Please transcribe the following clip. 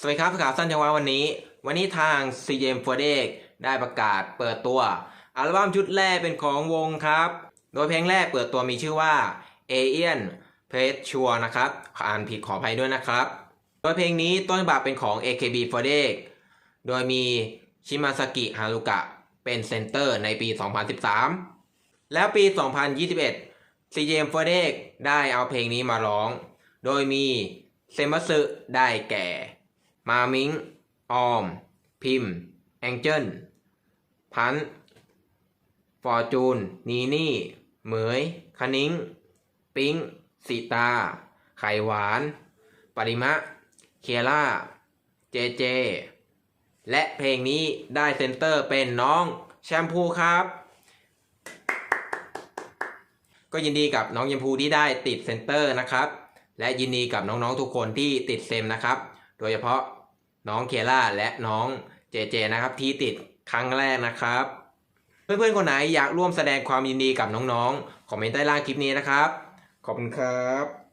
สวัสดีครับข่าวสั้นจังหวะวันนี้ วันนี้ทาง CM f o r d e ได้ประกาศเปิดตัวอัลบั้มชุดแรกเป็นของวงครับ โดยเพลงแรกเปิดตัวมีชื่อว่า Alien p r e s s u r e นะครับอ่านผิดขออภัยด้วยนะครับ โดยเพลงนี้ต้นฉบับเป็นของ AKB f o r d e โดยมีชิมาซกิฮารุกะเป็นเซนเตอร์ในปี 2013 แล้วปี 2021 CM f o r d e ได้เอาเพลงนี้มาร้อง โดยมีเซมัสึได้แก่ มามิงออม พิมพ์ แองเจิล พันธ์ฟอร์จูน นีนี่ เหมยคณิ้ง ปิ๊งสีตา ไข่หวาน ปริมะ เคียร่า เจเจ และเพลงนี้ได้เซนเตอร์เป็นน้องแชมพูครับ ก็ยินดีกับน้องยมพูที่ได้ติดเซนเตอร์นะครับ และยินดีกับน้องๆทุกคนที่ติดเซมนะครับ โดยเฉพาะ น้องเคล่าและน้องเจเจนะครับที่ติดครั้งแรกนะครับ เพื่อนๆคนไหนอยากร่วมแสดงความยินดีกับน้องๆคอมเมนต์ใต้ล่างคลิปนี้นะครับ ขอบคุณครับ